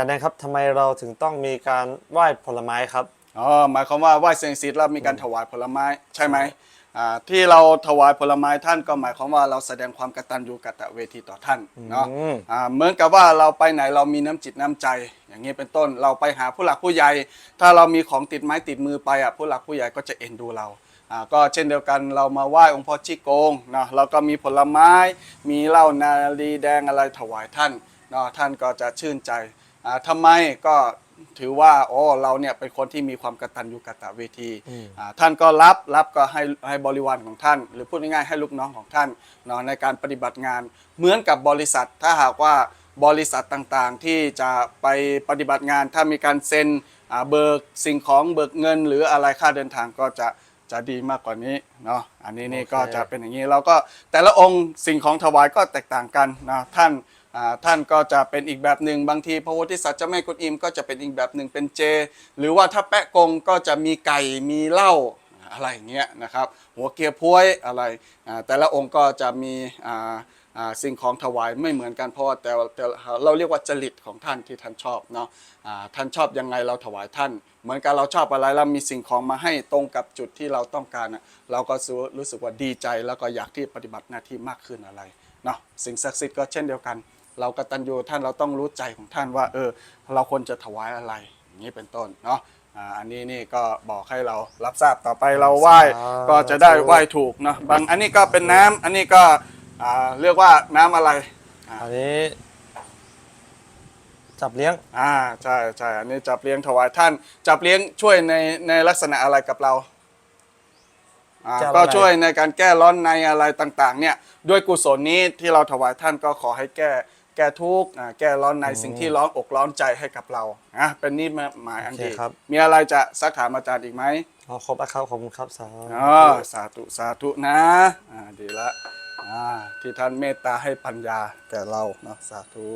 อาจารย์แดงครับทำไมเราถึงต้องมีการไหว้ผลไม้ครับอ๋อหมายความว่าไหว้เสียงศิษย์แล้วมีการถวายผลไม้ใช่ไหมอ่าที่เราถวายผลไม้ท่านก็หมายความว่าเราแสดงความกตัญญูกตเวทีต่อท่านเนาะอืมอ่าเหมือนกับว่าเราไปไหนเรามีน้ำจิตน้ำใจ อย่างนี้เป็นต้นเราไปหาผู้หลักผู้ใหญ่ ถ้าเรามีของติดไม้ติดมือไปอะผู้หลักผู้ใหญ่ก็จะเอ็นดูเราอ่าก็เช่นเดียวกันเรามาไหว้องค์พ่อชิโกงเนาะเราก็มีผลไม้ มีเหล้านาลีแดงอะไรถวายท่านเนาะท่านก็จะชื่นใจ อ่าทำไมก็ถือว่าโอ้เราเนี่ยเป็นคนที่มีความกตัญญูกตเวทีอืม อ่าท่านก็รับรับก็ให้ให้บริวารของท่าน หรือพูดง่ายๆให้ลูกน้องของท่านเนาะในการปฏิบัติงาน เหมือนกับบริษัท ถ้าหากว่าบริษัทต่างๆ ที่จะไปปฏิบัติงาน ถ้ามีการเซ็นอ่าเบิกสิ่งของเบิกเงิน หรืออะไรค่าเดินทางก็จะจะดีมากกว่านี้เนาะอันนี้นี่โอเคก็จะ เป็นอย่างนี้เราก็แต่ละองค์สิ่งของถวายก็แตกต่างกันนะท่านอ่า ท่านก็จะเป็นอีกแบบหนึ่งบางทีพระโพธิสัตว์เจ้าแม่กุนอิมก็จะเป็นอีกแบบหนึ่งเป็นเจ หรือว่าถ้าแปะกงก็จะมีไก่มีเหล้าอะไรเงี้ยนะครับ หัวเกียร์พวยอะไรแต่ละองค์ก็จะมีสิ่งของถวายไม่เหมือนกันเพราะว่าแต่เราเรียกว่าจริตของท่านที่ท่านชอบเนาะท่านชอบยังไงเราถวายท่าน เหมือนกับเราชอบอะไรแล้วมีสิ่งของมาให้ตรงกับจุดที่เราต้องการเราก็รู้สึกว่าดีใจแล้วก็อยากที่ปฏิบัติหน้าที่มากขึ้นอะไรเนาะสิ่งศักดิ์สิทธิ์ก็เช่นเดียวกัน เรากตัญญูท่านเราต้องรู้ใจของท่านว่า เออ เราควรจะถวายอะไรอย่างนี้เป็นต้นเนาะอ่าอันนี้นี่ก็บอกให้เรารับทราบต่อไปเราไหว้สาธุ ก็จะได้ไหว้ถูกเนาะบางอันนี้ก็เป็นน้ำอันนี้ก็อ่าเรียกว่าน้ำอะไรอันนี้ จับเลี้ยงอ่าใช่ใช่อันนี้จับเลี้ยงถวายท่าน จับเลี้ยงช่วยในในลักษณะอะไรกับเราอ่าจับอะไรก็ช่วยในการแก้ร้อนในอะไรต่าง ๆ เนี่ยด้วยกุศลนี้ที่เราถวายท่านก็ขอให้แก้แก้ทุกข์อ่าแก้ร้อนในสิ่งที่ร้อนอกร้อนใจให้กับเราอะเป็นนิมิตหมายอันดีโอเคครับ มีอะไรจะซักถามอาจารย์อีกไหมอ๋อครบแล้วครับขอบคุณครับสาธุ อ๋อสาธุสาธุนะอ่าดีละอ่าที่ท่านเมตตาให้ปัญญาแก่เราเนาะสาธุ